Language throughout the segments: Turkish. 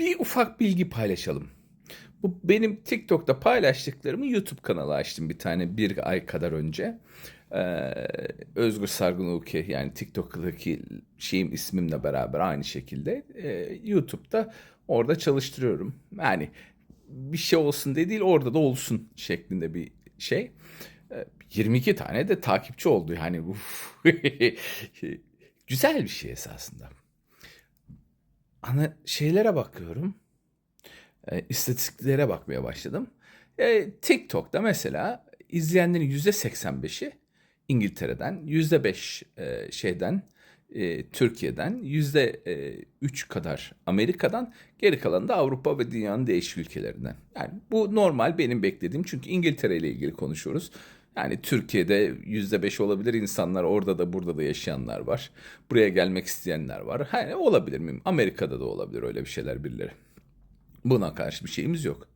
bir ufak bilgi paylaşalım. Bu benim TikTok'ta paylaştıklarımı YouTube kanalı açtım bir tane bir ay kadar önce. Ee, Özgür Sargun Uke yani TikTok'taki şeyim ismimle beraber aynı şekilde e, YouTube'da orada çalıştırıyorum. Yani bir şey olsun diye değil orada da olsun şeklinde bir şey. Ee, 22 tane de takipçi oldu yani. Uf. Güzel bir şey esasında. Ana şeylere bakıyorum. E, istatistiklere bakmaya başladım. E, TikTok'ta mesela izleyenlerin %85'i İngiltere'den, %5 e, şeyden, e, Türkiye'den, %3 kadar Amerika'dan, geri kalanı da Avrupa ve dünyanın değişik ülkelerinden. Yani bu normal benim beklediğim çünkü İngiltere ile ilgili konuşuyoruz. Yani Türkiye'de %5 olabilir insanlar orada da burada da yaşayanlar var. Buraya gelmek isteyenler var. Hani olabilir miyim? Amerika'da da olabilir öyle bir şeyler birileri. Buna karşı bir şeyimiz yok.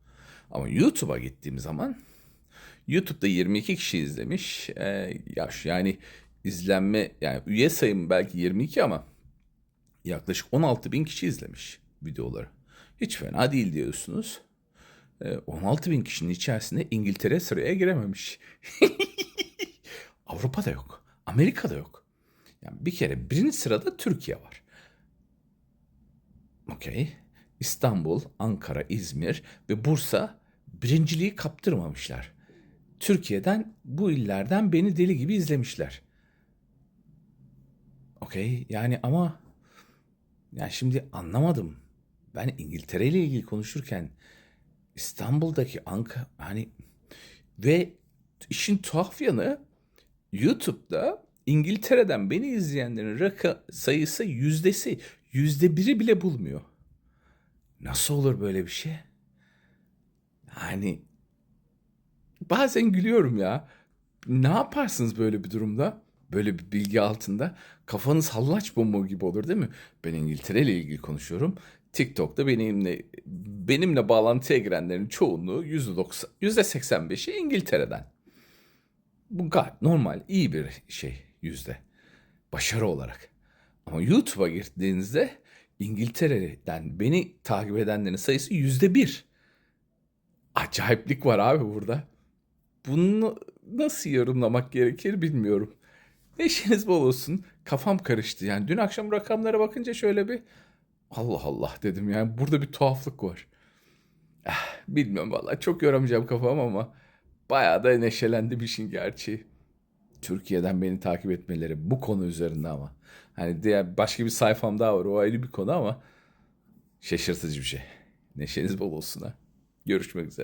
Ama YouTube'a gittiğim zaman YouTube'da 22 kişi izlemiş. Ee, yaş yani izlenme yani üye sayım belki 22 ama yaklaşık 16 bin kişi izlemiş videoları. Hiç fena değil diyorsunuz. Ee, 16 bin kişinin içerisinde İngiltere sıraya girememiş. Avrupa'da yok. Amerika'da yok. Yani bir kere birinci sırada Türkiye var. Okey. İstanbul, Ankara, İzmir ve Bursa birinciliği kaptırmamışlar. Türkiye'den bu illerden beni deli gibi izlemişler. Okey yani ama yani şimdi anlamadım. Ben İngiltere ile ilgili konuşurken İstanbul'daki Ankara hani ve işin tuhaf yanı YouTube'da İngiltere'den beni izleyenlerin raka sayısı yüzdesi yüzde biri bile bulmuyor. Nasıl olur böyle bir şey? Yani bazen gülüyorum ya. Ne yaparsınız böyle bir durumda? Böyle bir bilgi altında kafanız hallaç bomba gibi olur değil mi? Ben İngiltere ile ilgili konuşuyorum. TikTok'ta benimle benimle bağlantıya girenlerin çoğunluğu %90, %85'i İngiltere'den. Bu gayet normal, iyi bir şey yüzde. Başarı olarak. Ama YouTube'a girdiğinizde İngiltere'den beni takip edenlerin sayısı yüzde bir. Acayiplik var abi burada. Bunu nasıl yorumlamak gerekir bilmiyorum. Neşeniz bol olsun. Kafam karıştı. Yani dün akşam rakamlara bakınca şöyle bir Allah Allah dedim yani burada bir tuhaflık var. Eh, bilmiyorum vallahi çok yoramayacağım kafam ama bayağı da neşelendim işin gerçeği. Türkiye'den beni takip etmeleri bu konu üzerinde ama. Hani diğer başka bir sayfam daha var o ayrı bir konu ama şaşırtıcı bir şey. Neşeniz bol olsun ha. Görüşmek üzere.